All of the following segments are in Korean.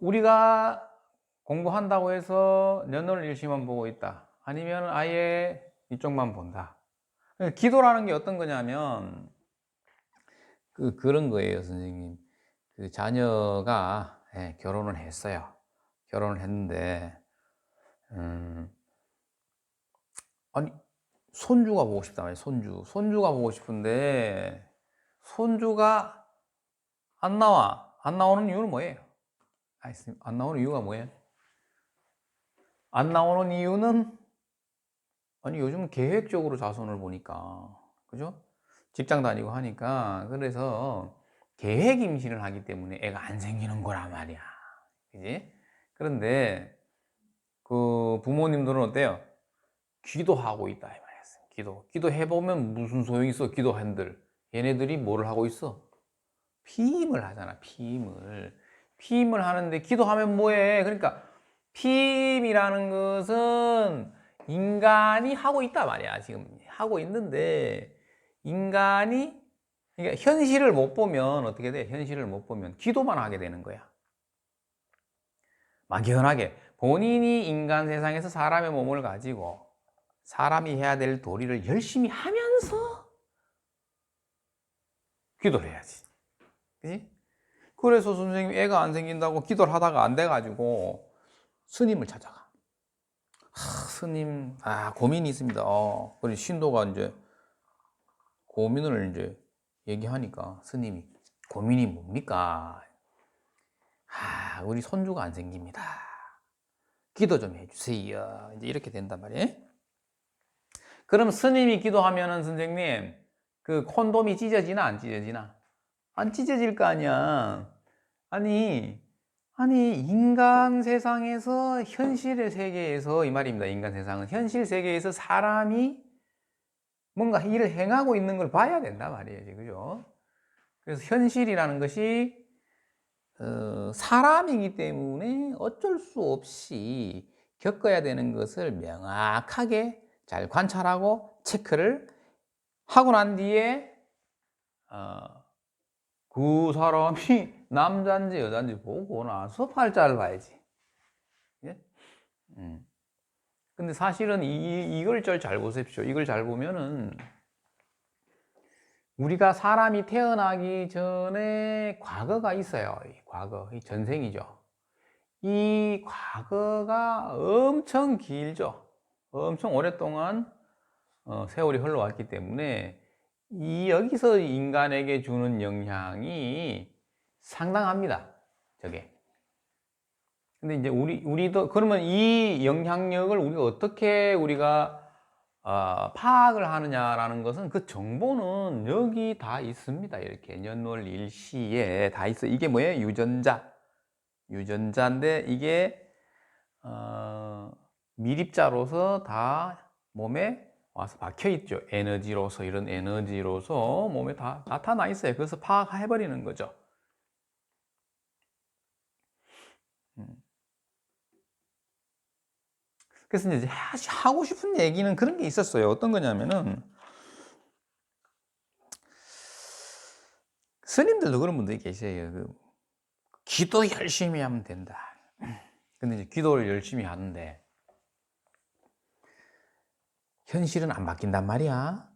우리가 공부한다고 해서 연월 일시만 보고 있다. 아니면 아예 이쪽만 본다. 기도라는 게 어떤 거냐면 그 그런 거예요, 선생님. 그 자녀가 예, 결혼을 했어요. 결혼을 했는데 음, 아니 손주가 보고 싶단. 손주. 손주가 보고 싶은데 손주가 안 나와. 안 나오는 이유는 뭐예요? 아, 선생님, 안 나오는 이유가 뭐예요? 안 나오는 이유는 아니 요즘 계획적으로 자손을 보니까 그죠? 직장 다니고 하니까 그래서 계획 임신을 하기 때문에 애가 안 생기는 거란 말이야. 그지? 그런데 그 부모님들은 어때요? 기도하고 있다 이 말이었어요. 기도. 기도해 보면 무슨 소용이 있어? 기도한들. 얘네들이 뭐를 하고 있어? 피임을 하잖아. 피임을. 피임을 하는데 기도하면 뭐해? 그러니까 피임이라는 것은 인간이 하고 있다 말이야. 지금 하고 있는데 인간이 그러니까 현실을 못 보면 어떻게 돼? 현실을 못 보면 기도만 하게 되는 거야. 막연하게 본인이 인간 세상에서 사람의 몸을 가지고 사람이 해야 될 도리를 열심히 하면서 기도를 해야지. 그지? 그래서 선생님 애가 안 생긴다고 기도를 하다가 안 돼가지고 스님을 찾아가. 아, 스님, 아, 고민이 있습니다. 어, 그래, 신도가 이제 고민을 이제 얘기하니까 스님이 고민이 뭡니까? 아, 우리 손주가 안 생깁니다. 기도 좀 해주세요. 이제 이렇게 된단 말이에요. 그럼 스님이 기도하면은 선생님, 그 콘돔이 찢어지나 안 찢어지나? 안 찢어질 거 아니야. 아니, 아니, 인간 세상에서, 현실의 세계에서, 이 말입니다. 인간 세상은. 현실 세계에서 사람이 뭔가 일을 행하고 있는 걸 봐야 된다 말이에요. 그죠? 그래서 현실이라는 것이, 어, 사람이기 때문에 어쩔 수 없이 겪어야 되는 것을 명확하게 잘 관찰하고 체크를 하고 난 뒤에, 어, 그 사람이 남자인지 여자인지 보고 나서 팔자를 봐야지. 예? 음. 근데 사실은 이, 이걸 잘 보십시오. 이걸 잘 보면은 우리가 사람이 태어나기 전에 과거가 있어요. 이 과거, 이 전생이죠. 이 과거가 엄청 길죠. 엄청 오랫동안 어, 세월이 흘러왔기 때문에 이 여기서 인간에게 주는 영향이 상당합니다. 저게. 근데 이제 우리 우리도 그러면 이 영향력을 우리가 어떻게 우리가 어, 파악을 하느냐라는 것은 그 정보는 여기 다 있습니다. 이렇게 연월 일시에 다 있어. 이게 뭐예요? 유전자. 유전자인데 이게 어, 미립자로서 다 몸에 와서 박혀 있죠. 에너지로서 이런 에너지로서 몸에 다 나타나 있어요. 그래서 파악해 버리는 거죠. 음. 그래서 이제 하고 싶은 얘기는 그런 게 있었어요. 어떤 거냐면은 스님들도 그런 분들이 계세요. 그 기도 열심히 하면 된다. 근데 이제 기도를 열심히 하는데 현실은 안 바뀐단 말이야.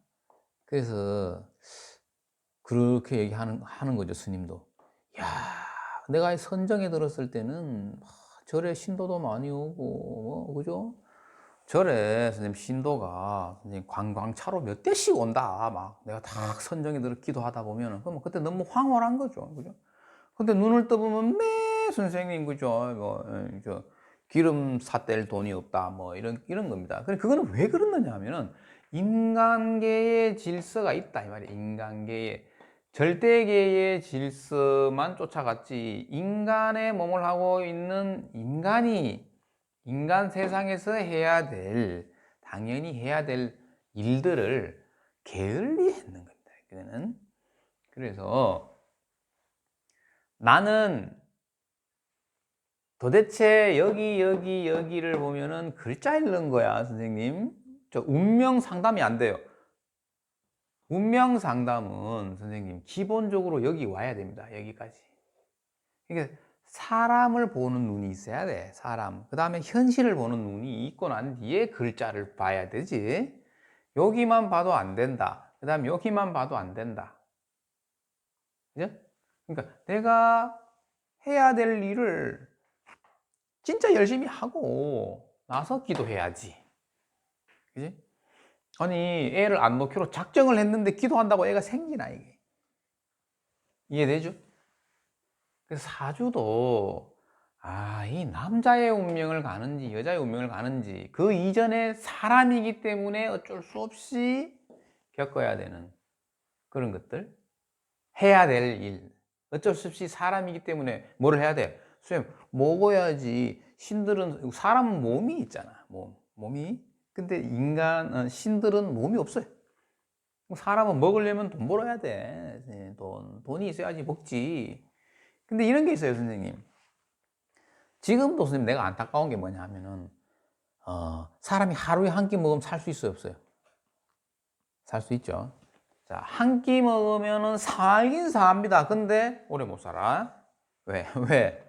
그래서 그렇게 얘기하는 하는 거죠, 스님도. 야, 내가 선정에 들었을 때는 절에 신도도 많이 오고, 뭐, 그죠? 절에 선생님 신도가 관광차로 몇 대씩 온다. 막 내가 다 선정에 들어 기도하다 보면은 그럼 그때 너무 황홀한 거죠, 그죠? 근데 눈을 떠보면 매 선생님 그죠? 뭐, 저 기름 삿댈 돈이 없다 뭐 이런 이런 겁니다. 근데 그거는 왜 그러느냐 하면은 인간계의 질서가 있다 이 말이에요. 인간계의 절대계의 질서만 쫓아갔지 인간의 몸을 하고 있는 인간이 인간 세상에서 해야 될 당연히 해야 될 일들을 게을리 했는 겁니다. 그는 그래서 나는 도대체 여기 여기 여기를 보면은 글자 읽는 거야 선생님 저 운명 상담이 안 돼요 운명 상담은 선생님 기본적으로 여기 와야 됩니다 여기까지 그러니까 사람을 보는 눈이 있어야 돼. 사람. 그 다음에 현실을 보는 눈이 있고 난 뒤에 글자를 봐야 되지. 여기만 봐도 안 된다. 그 다음에 여기만 봐도 안 된다. 그죠? 그러니까 내가 해야 될 일을 진짜 열심히 하고 나서 기도해야지. 그지? 아니, 애를 안 놓기로 작정을 했는데 기도한다고 애가 생기나, 이게. 이해되죠? 그래서 사주도, 아, 이 남자의 운명을 가는지 여자의 운명을 가는지 그 이전에 사람이기 때문에 어쩔 수 없이 겪어야 되는 그런 것들. 해야 될 일. 어쩔 수 없이 사람이기 때문에 뭐를 해야 돼? 선생님, 먹어야지. 신들은, 사람은 몸이 있잖아. 몸. 몸이. 근데 인간, 어, 신들은 몸이 없어요. 사람은 먹으려면 돈 벌어야 돼. 네, 돈. 돈이 있어야지 먹지. 근데 이런 게 있어요, 선생님. 지금도 선생님 내가 안타까운 게 뭐냐 하면은, 어, 사람이 하루에 한 끼 먹으면 살 수 있어요, 없어요? 살 수 있죠. 자, 한 끼 먹으면은 살긴 삽니다. 근데 오래 못 살아. 왜? 왜?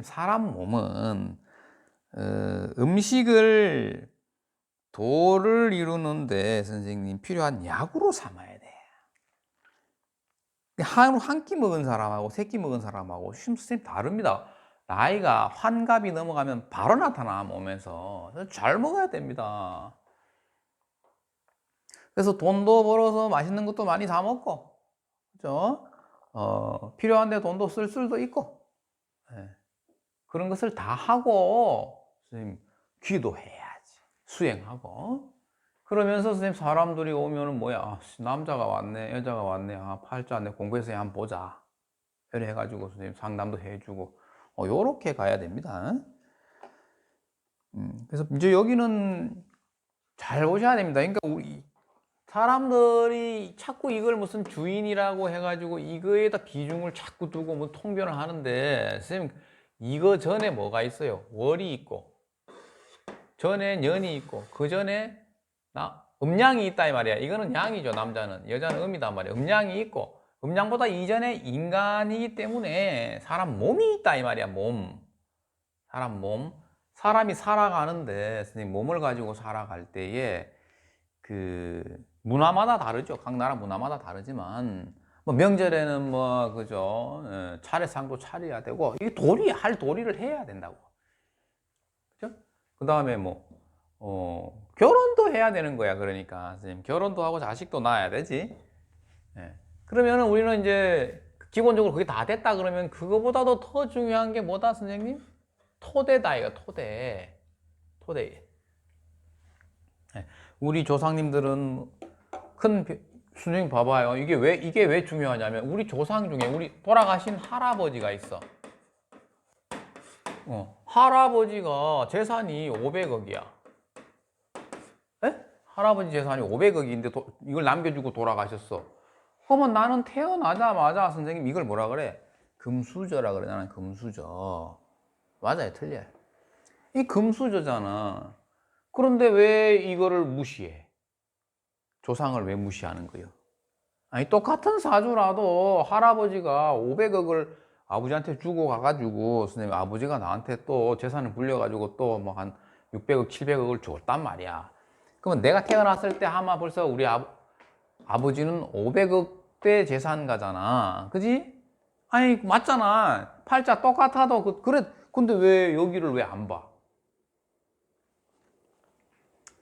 사람 몸은 어, 음식을 도를 이루는데 선생님 필요한 약으로 삼아야 돼. 하루 한 끼 먹은 사람하고 세 끼 먹은 사람하고 선생님 다릅니다. 나이가 환갑이 넘어가면 바로 나타나 몸에서 잘 먹어야 됩니다. 그래서 돈도 벌어서 맛있는 것도 많이 사 먹고, 그죠? 어, 필요한데 돈도 쓸 수도 있고, 예. 그런 것을 다 하고, 선생님, 기도해야지. 수행하고. 그러면서 선생님, 사람들이 오면은 뭐야, 아, 씨, 남자가 왔네, 여자가 왔네, 아, 팔자 내 공부해서 한번 보자. 이래 해가지고 선생님 상담도 해주고, 어, 요렇게 가야 됩니다. 음, 그래서 이제 여기는 잘 보셔야 됩니다. 그러니까 우리 사람들이 자꾸 이걸 무슨 주인이라고 해가지고 이거에다 비중을 자꾸 두고 뭐 통변을 하는데 선생님 이거 전에 뭐가 있어요? 월이 있고 전에 년이 있고 그 전에 나 음양이 있다 이 말이야. 이거는 양이죠 남자는 여자는 음이다 말이야. 음양이 있고 음양보다 이전에 인간이기 때문에 사람 몸이 있다 이 말이야 몸 사람 몸 사람이 살아가는데 선생님 몸을 가지고 살아갈 때에 그 문화마다 다르죠. 각 나라 문화마다 다르지만 뭐 명절에는 뭐 그죠 예, 차례상도 차려야 되고 이 도리 할 도리를 해야 된다고. 그죠? 그 다음에 뭐 어, 결혼도 해야 되는 거야. 그러니까 선생님 결혼도 하고 자식도 낳아야 되지. 예. 그러면은 우리는 이제 기본적으로 그게 다 됐다 그러면 그거보다도 더 중요한 게 뭐다 선생님? 토대다 이거 토대. 토대. 예. 우리 조상님들은 큰 비- 선생님 봐봐요. 이게 왜 이게 왜 중요하냐면 우리 조상 중에 우리 돌아가신 할아버지가 있어. 어, 할아버지가 재산이 500억이야. 에? 할아버지 재산이 500억인데 이걸 남겨주고 돌아가셨어. 그러면 나는 태어나자마자 선생님 이걸 뭐라 그래? 금수저라 그래. 나는 금수저. 맞아요, 틀려요. 이 금수저잖아. 그런데 왜 이거를 무시해? 조상을 왜 무시하는 거예요? 아니 똑같은 사주라도 할아버지가 500억을 아버지한테 주고 가가지고 선생님 아버지가 나한테 또 재산을 불려가지고 또 뭐 한 600억, 700억을 줬단 말이야. 그러면 내가 태어났을 때 아마 벌써 우리 아, 아버지는 500억대 재산가잖아. 그지? 아니 맞잖아. 팔자 똑같아도 그, 그래. 근데 왜 여기를 왜 안 봐?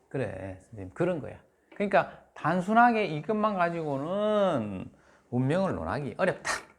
그래, 선생님 그런 거야. 그러니까 단순하게 이것만 가지고는 운명을 논하기 어렵다.